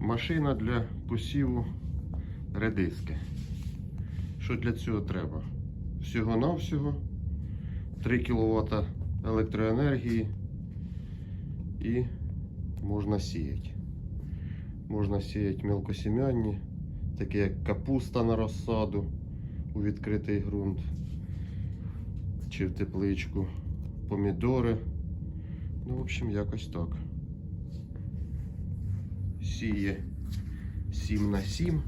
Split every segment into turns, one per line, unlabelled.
Машина для посіву редиски. Що для цього треба? Всього-навсього 3 кВт електроенергії і можна сіяти. Можна сіяти мілкосім'янні, такі як капуста на розсаду у відкритий ґрунт чи в тепличку, помідори. Ну, в общем, якось так. Сіє 7 на 7.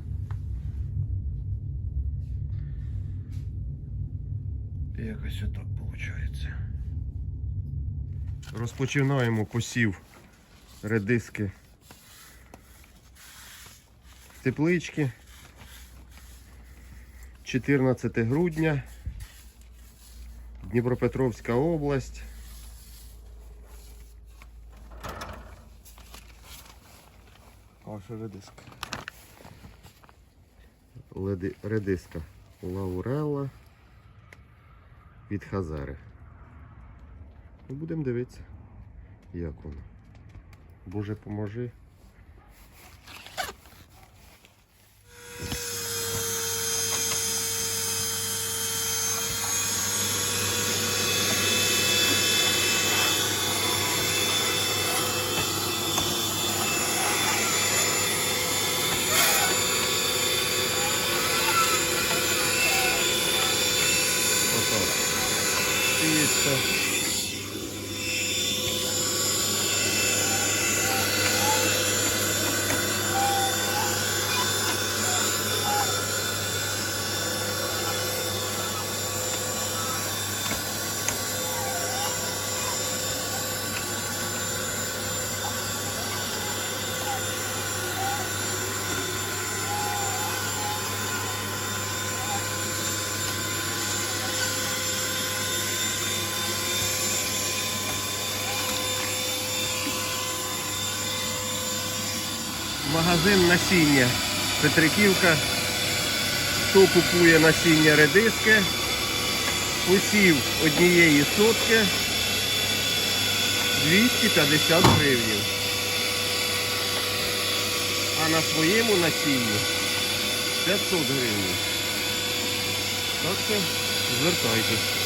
Якось отак виходить. Розпочинаємо посів редиски теплички. 14 грудня. Дніпропетровська область.
Ваша редиска.
Леди- редиска Лаурела від Хазари. Ну, будемо дивитися, як воно. Боже, поможи. So. Магазин насіння Петриківка. Хто купує насіння редиски? Посів однієї сотки 250 гривень. А на своєму насінні 500 гривень. Так що звертайтесь.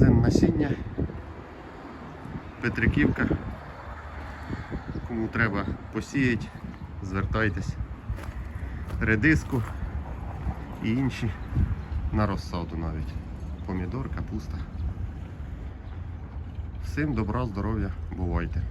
Магазин насіння. Петриківка. Кому треба посіяти, звертайтесь. Редиску і інші на розсаду навіть. Помідор, капуста. Всім добра, здоров'я, бувайте!